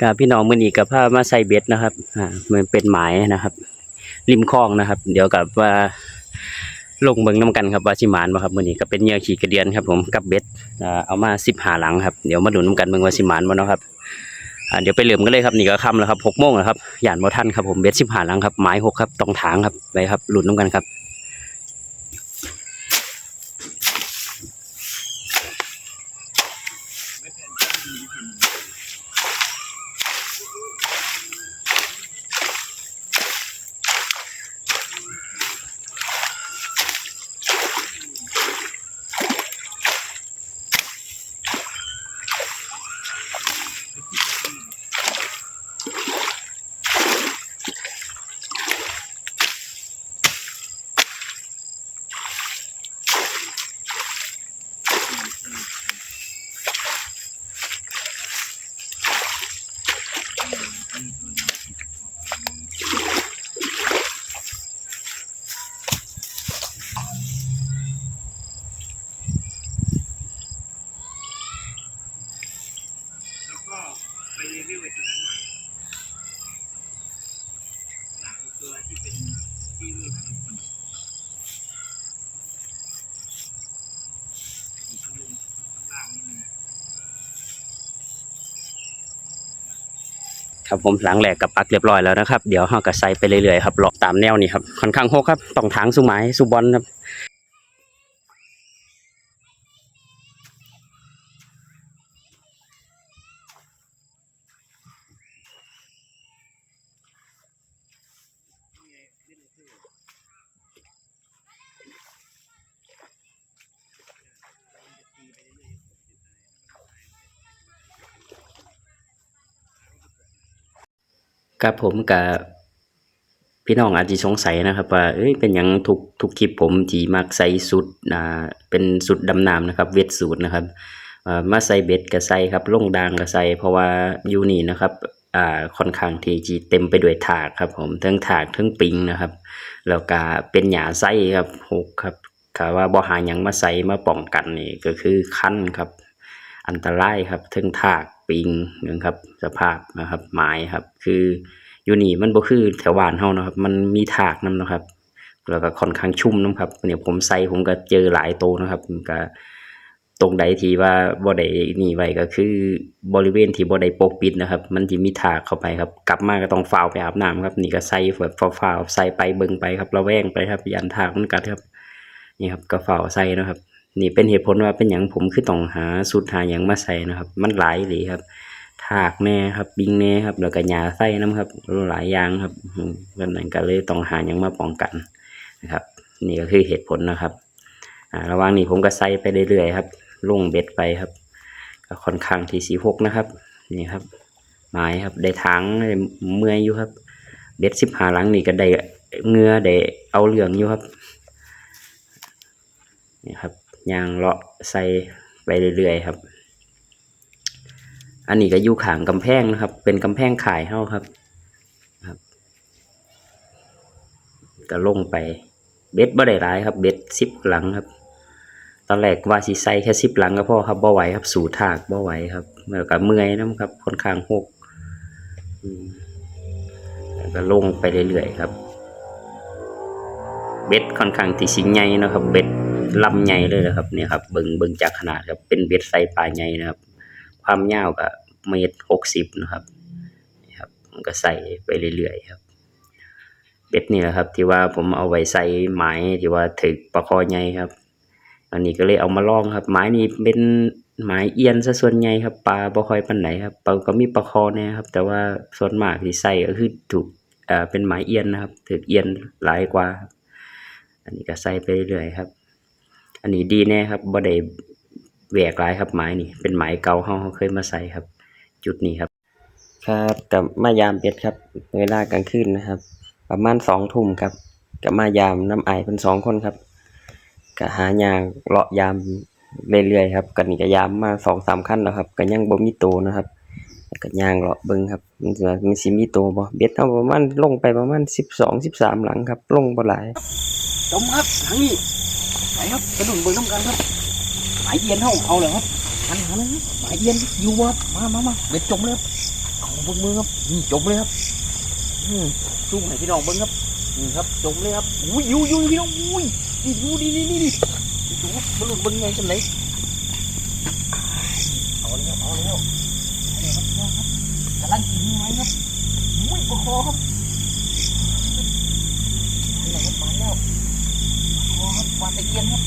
กับพี่น้องมือนี้กับผ้ามาใส่เบ็ดนะครับอ่ามันเป็นหมายนะครับ ริมคลองนะครับ เดี๋ยวกับว่าลงเบิ่งน้ำกันครับว่าสิมานบ่ครับมือนี้ก็เป็นเหยื่อขี่กระเดียนครับ ผมกับเบ็ดอ่าเอามาสิบหาหลังครับเดี๋ยวมาดูน้ำกันเบิ่งว่าสิมานบ่เนาะครับอ่าเดี๋ยวไปเริ่มกันเลยครับนี่ก็ค่ำแล้วครับหกโมงแล้วครับย่านบ่ทันครับผมเบ็ดสิบหาหลังครับหมายหกครับตองถางครับไปครับหลุดน้ำกันครับ แล้วก็ไปรีวิวไอ้ตัวนั้นหน่อยหนังตัวที่เป็นที่มีพันธุ์อีกตัวหนึงข้างล่างนี่ ครับผมหลังแหลกกับปักเรียบร้อยแล้วนะครับ เดี๋ยวเฮาก็ใส่ไปเรื่อยๆครับเลาะตามแนวนี้ครับค่อนข้างโหกครับต้องถางสุไม้สุบอลครับ กับผมกับพี่น้องอาจจะสงสัยนะครับ ว่าเอ้ยเป็นหยังทุกทุกคลิปผมที่มักใส่สุดอ่าเป็นสุดดำน้ำนะครับ เวทสูตรนะครับอ่ามาใส่เบ็ดก็ใส่ครับล่งดางก็ใส่เพราะว่าอยู่นี่นะครับอ่าค่อนข้างที่จะเต็มไปด้วยถากครับ ผมทั้งถากทั้งปิงนะครับแล้วก็เป็นหญ้าไส้ครับหกครับกาว่าบ่หาหยังมาใส่มาป้องกันนี่ก็คือคันครับ อันตรายครับถึงถากปิงนะครับสภาพนะครับไม้ครับ คืออยู่นี่มันบ่คือแถวบ้านเฮานะครับ มันมีถากนํนะครับ แล้วก็ค่อนข้างชุ่มน้ครับเนี่ยผมใส่ผมก็เจอหลายโตวนะครับก็ตรงใดที่ว่าบ่ได้นี่ไว้ก็คือบริเวณที่บ่ได้ปกปิดนะครับ มันสิมีถากเข้าไปครับ กลับมาก็ต้องฝ้าวไปอาบน้ำครับ นี่ก็ใส่แบบฝ้าวๆใส่ไปเบิ่งไปครับระแวงไปครับยันถากมันกัดครับ นี่ครับก็ฝ้าวใส่นะครับ นี่เป็นเหตุผลว่าเป็นอย่างผมคือต้องหาสูตรหาอย่างมาใส่นะครับ มันหลายเลยครับถากแน่ครับบิงแน่ครับแล้วก็หญ้าไส้น้ำครับหลายอย่างครับดังนั้นก็เลยต้องหาอย่างมาป้องกันนะครับ นี่ก็คือเหตุผลนะครับระหว่างนี้ผมก็ใส่ไปเรื่อยๆครับลงเบ็ดไปครับ ก็ค่อนข้างที่สีหกนะครับนี่ครับไม้ครับได้ทางได้เมื่อยอยู่ครับ เบ็ดสิบหาหลังนี่ก็ได้เงือได้เอาเหลืองอยู่ครับนี่ครับ ยางเลาะใส่ไปเรื่อยๆครับ อันนี้ก็อยู่ขางกำแพงนะครับ เป็นกำแพงขายเฮาครับครับก็ลงไปเบ็ดบ่ได้หลายครับ เบ็ดสิบหลังครับ ตอนแรกว่าสิใส่แค่สิบหลังก็พอครับบ่ไหวครับ สู่ถากบ่ไหวครับแล้วก็เมื่อยน้ำครับค่อนข้างหกอืมแล้วก็ลงไปเรื่อยๆครับ เบ็ดค่อนข้างที่สิใหญ่นะครับ เบ็ด ลำใหญ่เลยนะครับเนี่ยครับเบิงเบิงจากขนาดครับเป็นเบ็ดไซส์ปลาใหญ่นะครับ ความยาวก็เมตรหกสิบนะครับนี่ครับมันก็ใส่ไปเรื่อยๆครับเบ็ดนี่แหละครับ ที่ว่าผมเอาไว้ใส่ไม้ที่ว่าถึกปลาคอใหญ่ครับ อันนี้ก็เลยเอามาลองครับไม้นี่เป็นไม้เอียนซะส่วนใหญ่ครับปลาบ่ค่อยปานไหนครับปลาก็มีปลาคอแน่ครับ แต่ว่าส่วนมากที่ใส่ก็คือถูกเอ่อเป็นไม้เอียนนะครับถึกเอียนหลายกว่า อันนี้ก็ใส่ไปเรื่อยครับ อันนี้ดีแน่ครับบ่ได้แหวกหลายครับไม้นี่ เป็นไม้เก่าเฮาเคยมาใส่ครับ จุดนี้ครับ ครับกับมายามเป็ดครับ เวลากลางคืนนะครับ ประมาณสองทุ่มครับกับมายามน้ำไอายเป็นสองคนครับก็หายางเลาะยามเรื่อยๆครับกันนี่ก็ยามมาสองสามขั้นแล้วครับก็ยังบ่มีโตนะครับก็ยางเลาะเบิ่งครับมันสิว่ามันสิมีโตบ่เบ็ดเอาประมาณลงไปประมาณสิบสองสิบสามหลังครับลงบ่หลายจมครับทางนี้ ไปครับกระดุนเบิ่งน้ำกันครับหมายเย็นเท่าเอาเลยครับหันหันนะครับหมายเย็นอยู่วัดมามามาเบ็ดจมเลยครับเอาเอาเบิ้งมือครับจมเลยครับอืมสู้ให้พี่น้องเบิ้งครับนี่ครับจมเลยครับอุ้ยอยู่อยู่พี่น้องอุ้ยนี่ดูนี่นี่นี่นี่ดูครับบอลลูนเบิ้งไงจังไหนเอาแล้วเอาแล้วเอาแล้วครับพี่น้องครับกำลังกินไหมครับอุ้ยปลาคอครับมาแล้วครับมาแล้ว อครับปลาตะเกียนครับ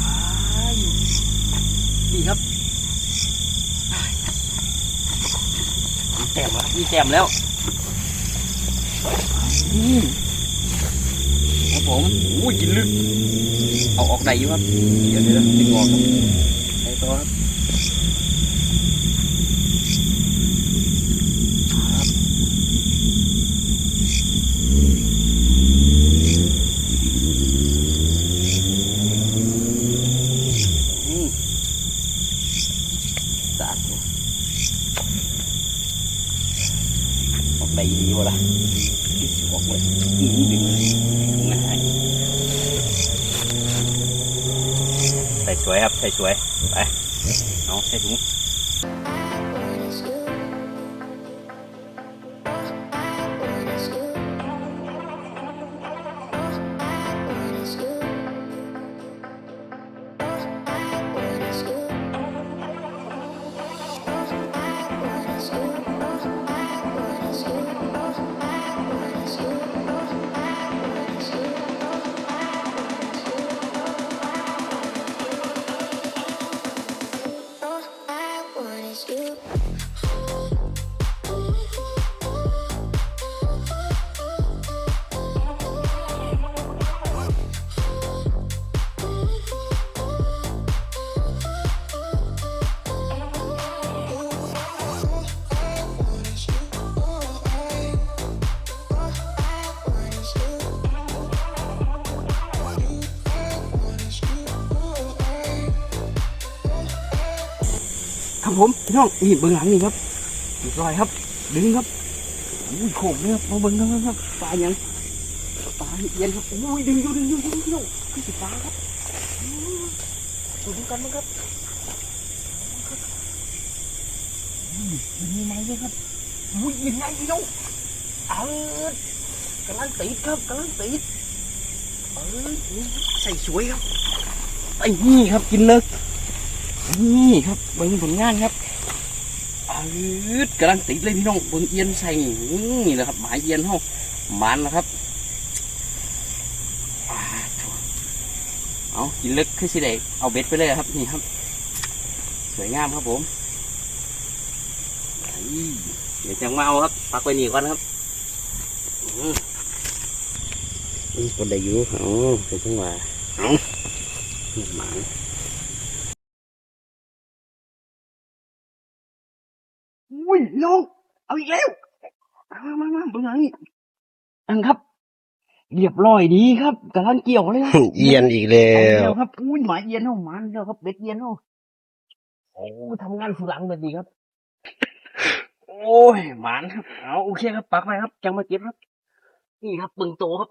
อ้ายนี่ครับมีแต้มแล้วมีแต้มแล้วอืมครับผมโอ้ยกินลึก เอาออกได้อยู่ครับ เดี๋ยวเดี๋ยวดึงออกครับไปต่อครับครับอืมสะอาดอยู่ ออกได้ดีวะล่ะออกเลยอืมดึงเลยง่ายใส่สวยครับ ใส่สวย ไป เอาใส่ถุง ครับผมพี่น้องนี่เบื้องหลังนี่ครับเรียบร้อยครับ ดึงครับอุ้ยโขกเลยครับมาเบิ้งกันครับปลาอยังปลาเย็นครับอุ้ยดึงอยู่ดึงอยู่ดึงอยู่พี่น้องคือสิปลาครับอู้ดูกันมั้งครับมันมีไม้ด้วยครับอุ้ยยังไงพี่น้องเออกำลังติดครับกำลังติดเออใส่สวยครับไอ้นี่ครับกินเลิก นี่ครับเบิ้งผลงานครับอืดกำลังติดเลยพี่น้องเบิ้งเอียนใส่นี่แหละครับ หมายเอียนเฮามันนะครับอ่าโถ่เอากินลึกขึ้นสิเด็เอาเบ็ดไปเลยครับนี่ครับ สวยงามครับผมอี้เดี๋ยวจะมาเอาครับพักไว้นี่ก่อนครับอืมอืมคนได้อยู่เอาเป็นจังหวะเอาหมาอุ้ ยน้อง เอาอีกแล้ว มามามาเบิ่งหลังนี่อังครับ เรียบร้อยดีครับกำลังเกี่ยวเลยครับเอียนอีกแล้เอาววครับอุ้ยหมายเอียนเนาหมันแล้วครับเบ็ดเอียนเนาะโอ้ทำงานสุหลังเลยดีครับ โอ้ยหมันครับเอาโอเคครับปักไปครับจังมาเก็บครับ นี่ครับปึงโตครับ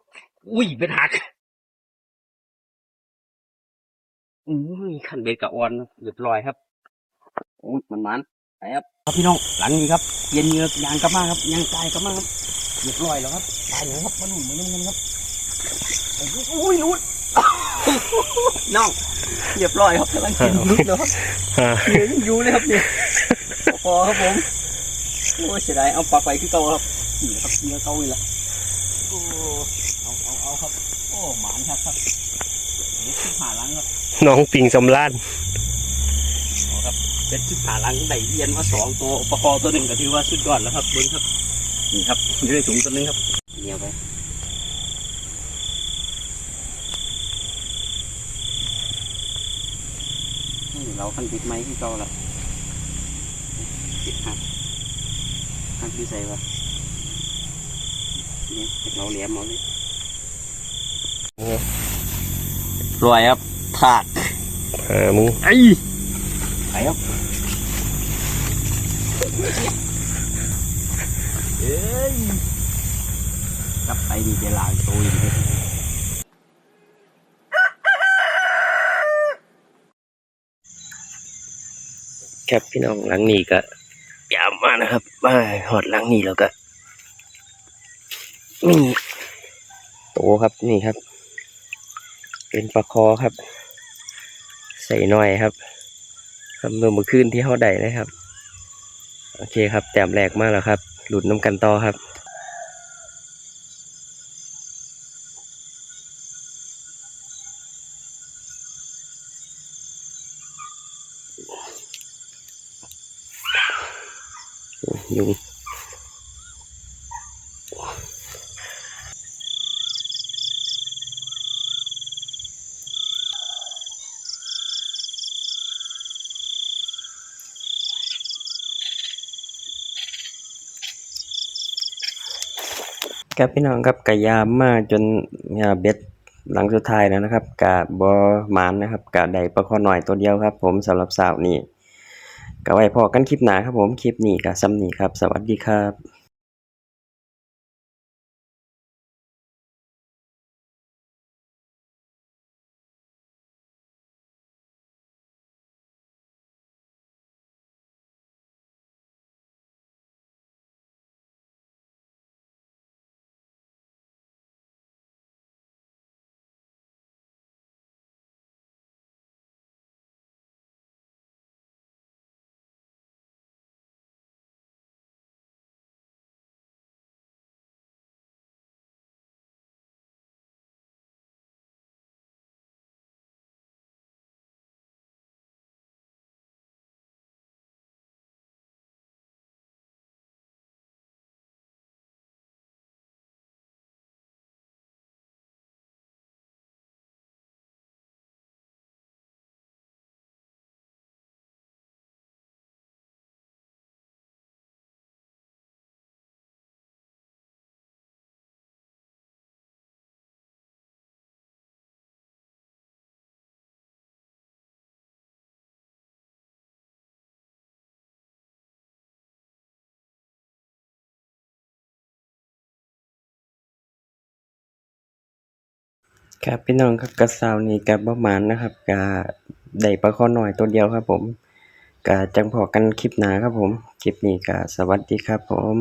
อุ้ยเป็นหักอุ้ยขันเบ็ดกับออนเรียบร้อยครับโอ้ยมันมัน ไปครับครับพี่น้องหลังนี้ครับเย็นเยือกยางกลับมาครับยางกายกลับมาครับเรียบร้อยแล้วครับตายแล้วครับมาหนุนมาเล่นกันครับโอ้ยรุดน้องเรียบร้อยครับกำลังกินรุดแล้วครับเหลือยังอยู่เลยครับเนี่ยพอครับผมโอ้ยเสียดายเอาปลาไปที่เก่าครับนี่ครับเนื้อเก่าอีกแล้วโอ้เอาเอาเอาครับ โอ้หมานครับครับเด็กที่ผ่าหลังครับน้องปิงสำล้าน เอาครับเด็ดที่ผ่าหลังได้เอียนมาสองตัวประคอตัวหนึ่งก็ถือว่าสุดยอดแล้วครับเบิ้งครับนี่ครับอยู่ในถุงตัวหนึงครับเหนียวไปนี่เราคันติดไม้ที่เก่าละติดหักหักที่ใส่วะเนี่ยเราเหลี่ยมเอาเลยรวยครับถากอ่ามึงไอ้ไปครับ เอ้ยกลับไปดีเวลาโตอีกครับพี่น้องหลังนี้ก็ยามมานะครับ มาหอดหลังนี่แล้วก็นี่โตครับนี่ครับ เป็นปลาคอครับ ใส่หน่อยครับครับเมื่อเมื่อคืนที่เขาได้นะครับ โอเคครับ แต้มแรกมากแล้วครับ หลุดน้ำกันต่อครับยุง ครับพี่น้องครับกะยามมาจนยเบ็ดหลังสุดท้ายแล้วนะครับกะบอหมานนะครับกะได้ปลาคอหน่อยตัวเดียวครับ ผมสำหรับสาวนี่กะไว้พอกันคลิปหนาครับผมคลิปนี้กะซ้ำนี่ครับ สวัสดีครับ ครับพี่น้องครับกระสาวนี้กับประมาณนะครับกะได้ปลาคอหน่อยตัวเดียวครับผมกะจังพอกันคลิปหนาครับผม คลิปนี้กะสวัสดีครับผม